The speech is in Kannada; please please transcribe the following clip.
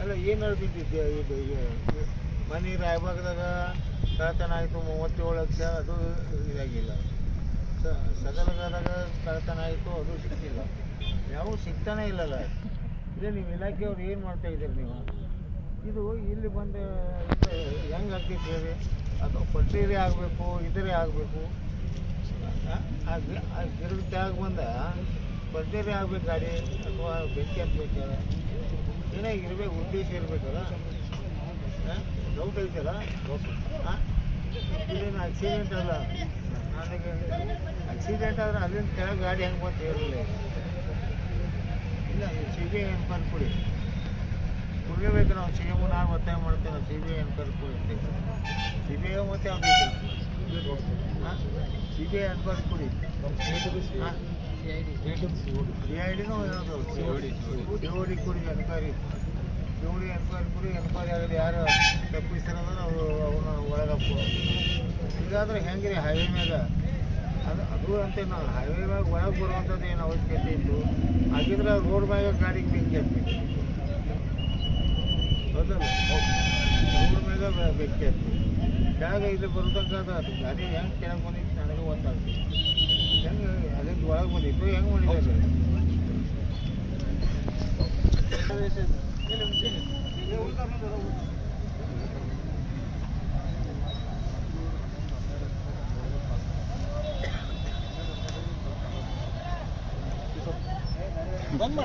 ಅಲ್ಲಿ, ಏನು ಮನೆ ರಾಯಬಾಗದಾಗ ಕಳತನ ಆಯಿತು, ಮೂವತ್ತೇಳು ಲಕ್ಷ, ಅದು ಇದಾಗಿಲ್ಲ. ಸ ಕಳತನ ಆಯಿತು, ಅದು ಸಿಕ್ಕಿಲ್ಲ. ಯಾವ ಸಿಗ್ತಾನೆ ಇಲ್ಲಲ್ಲ. ಇದೇ ನೀವು ಇಲಾಖೆಯವ್ರು ಏನು ಮಾಡ್ತಾ ಇದ್ದೀರಿ ನೀವು? ಇದು ಇಲ್ಲಿ ಬಂದು ಹೆಂಗೆ ಆಗ್ತೈತೆ ಹೇಳಿ ಅದು ಪಟ್ರೀರೇ ಆಗಬೇಕು, ಇದರೇ ಆಗಬೇಕು. ಆ ಆಗಿ ಬಂದ ಪಟ್ರೀರೇ ಆಗ್ಬೇಕು ಗಾಡಿ ಅಥವಾ ಬೆಂಕಿ ಹತ್ಬೇಕಲ್ಲ ಏನೇ ಇರ್ಬೇಕು ಉದ್ದೇಶ ಇರಬೇಕಲ್ಲ ಡೌಟ್ ಐತಲ್ಲ ಹಾಂ ಇದೇನು ಆಕ್ಸಿಡೆಂಟ್ ಅಲ್ಲ ನನಗೆ ಆಕ್ಸಿಡೆಂಟ್ ಆದ್ರೆ ಅಲ್ಲಿಂದ ಕೆಳಗೆ ಗಾಡಿ ಹೆಂಗೆ ಬಂತು ಹೇಳಿಲ್ಲ ಇಲ್ಲ ಸಿ ಬಿ ಐ ಎನ್ಕ್ವೈರಿ ಕೊಡಿ ಕೊಡಲೇಬೇಕು ನಾವು ಸಿ ಎಂ ನಾನು ಒತ್ತಾಯ ಮಾಡ್ತೇನೆ ಸಿ ಬಿ ಐ ಎನ್ಕ್ವೈರಿ ಕೊಡಿ ಸಿ ಬಿ ಐ ಮತ್ತೆ ಆಗ್ಬೇಕು ಹಾಂ ಸಿ ಬಿ ಐ ಕೊಡಿ. ಸಿ ಐ ಡಿನೂ ಯಾವುದು ಸಿ ಓ ಡಿ ಕೊಡಿ enquiry. C O D enquiry ಕೊಡಿ ಎನ್ಕ್ವೈರಿ ಆಗಲಿ ಯಾರು ತಪ್ಪಿಸ್ತಾರಂದ್ರೆ ಅವರು ಅವ್ರನ್ನ ಒಳಗಪ್ಪು ಹೆಂಗೆ ಹೆಂಗ್ರಿ ಹೈವೇ ಮ್ಯಾಗ? ಅದು ಅದು ಅಂತ ನಾವು. ಹೈವೇ ಮ್ಯಾಗ ಒಳಗೆ ಬರುವಂಥದ್ದು ಏನು ಅವಶ್ಯಕತೆ ಇತ್ತು? ಹಾಗಿದ್ರೆ ರೋಡ್ ಮ್ಯಾಗ ಗಾಡಿಗೆ ಬೆಂಕಿ ಹೌದಲ್ಲ? ರೋಡ್ ಮ್ಯಾಗ ಬೆಂಕಿ ಹತ್ತಿ ಜಾಗ ಇಲ್ಲಿ ಬರ್ತಕ್ಕಂಥ ಅದು. ಗಾಡಿ ಹೆಂಗೆ ಕೆಳಗೆ ಬಂದಿತ್ತು ನನಗೆ ಒಂದಾಗ್ತದೆ ಹೆಂಗೆ ಅಲ್ಲಿಂದ ಒಳಗೆ ಬಂದಿತ್ತು ಹೆಂಗೆ ಮಾಡಿದ್ದಾರೆ ಬಂದ್